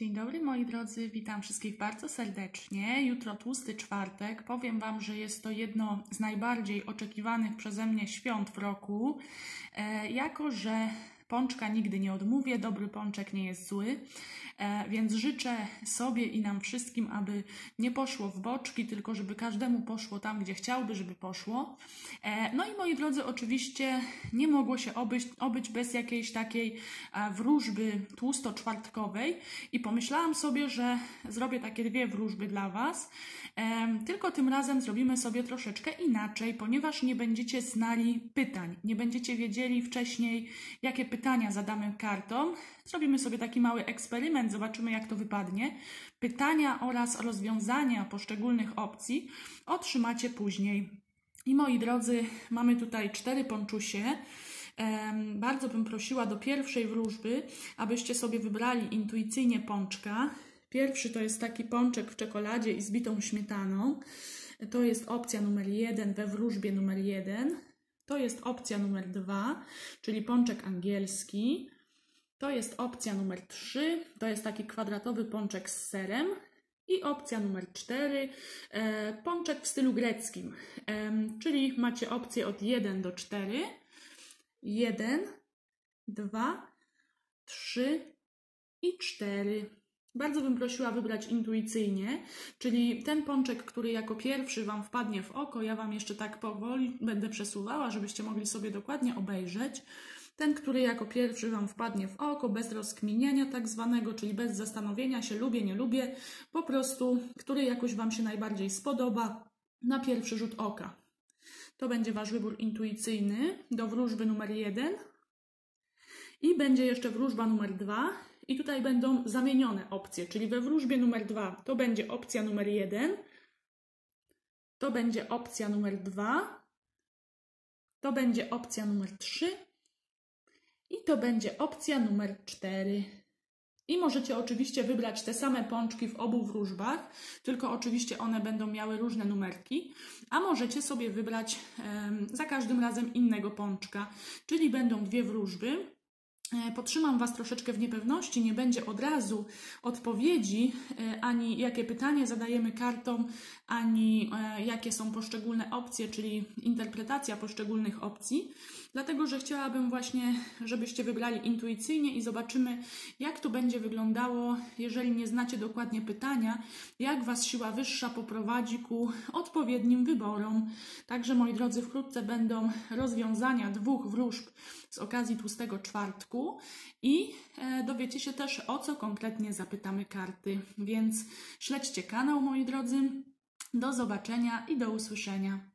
Dzień dobry moi drodzy, witam wszystkich bardzo serdecznie. Jutro tłusty czwartek. Powiem Wam, że jest to jedno z najbardziej oczekiwanych przeze mnie świąt w roku, e, jako że pączka nigdy nie odmówię, dobry pączek nie jest zły. E, więc życzę sobie i nam wszystkim, aby nie poszło w boczki, tylko żeby każdemu poszło tam, gdzie chciałby, żeby poszło. E, no i moi drodzy, oczywiście nie mogło się obyć, obyć bez jakiejś takiej e, wróżby tłusto-czwartkowej i pomyślałam sobie, że zrobię takie dwie wróżby dla Was. Tylko tym razem zrobimy sobie troszeczkę inaczej, ponieważ nie będziecie znali pytań, nie będziecie wiedzieli wcześniej, jakie pytania zadamy kartom. Zrobimy sobie taki mały eksperyment zobaczymy jak to wypadnie. Pytania oraz rozwiązania poszczególnych opcji otrzymacie później. I moi drodzy, mamy tutaj cztery ponczusie. Bardzo bym prosiła do pierwszej wróżby, abyście sobie wybrali intuicyjnie pączka. Pierwszy to jest taki pączek w czekoladzie i z bitą śmietaną. To jest opcja numer jeden we wróżbie numer jeden. To jest opcja numer dwa, czyli pączek angielski. To jest opcja numer 3, to jest taki kwadratowy pączek z serem. I opcja numer 4, e, pączek w stylu greckim, e, czyli macie opcję od 1 do 4. 1, 2, 3 i 4. Bardzo bym prosiła wybrać intuicyjnie, czyli ten pączek, który jako pierwszy Wam wpadnie w oko, ja Wam jeszcze tak powoli będę przesuwała, żebyście mogli sobie dokładnie obejrzeć. Ten, który jako pierwszy Wam wpadnie w oko, bez rozkminienia tak zwanego, czyli bez zastanowienia się, lubię, nie lubię, po prostu, który jakoś Wam się najbardziej spodoba na pierwszy rzut oka. To będzie Wasz wybór intuicyjny do wróżby numer jeden. I będzie jeszcze wróżba numer dwa. I tutaj będą zamienione opcje, czyli we wróżbie numer dwa to będzie opcja numer jeden, to będzie opcja numer dwa, to będzie opcja numer trzy i to będzie opcja numer 4. I możecie oczywiście wybrać te same pączki w obu wróżbach, tylko oczywiście one będą miały różne numerki, a możecie sobie wybrać um, za każdym razem innego pączka, czyli będą dwie wróżby. E, potrzymam Was troszeczkę w niepewności, nie będzie od razu odpowiedzi, e, ani jakie pytanie zadajemy kartom, ani e, jakie są poszczególne opcje, czyli interpretacja poszczególnych opcji, dlatego że chciałabym właśnie, żebyście wybrali intuicyjnie i zobaczymy, jak to będzie wyglądało, jeżeli nie znacie dokładnie pytania, jak Was siła wyższa poprowadzi ku odpowiednim wyborom. Także moi drodzy, wkrótce będą rozwiązania dwóch wróżb z okazji tłustego czwartku i e, dowiecie się też o co konkretnie zapytamy karty. Więc śledźcie kanał moi drodzy. Do zobaczenia i do usłyszenia.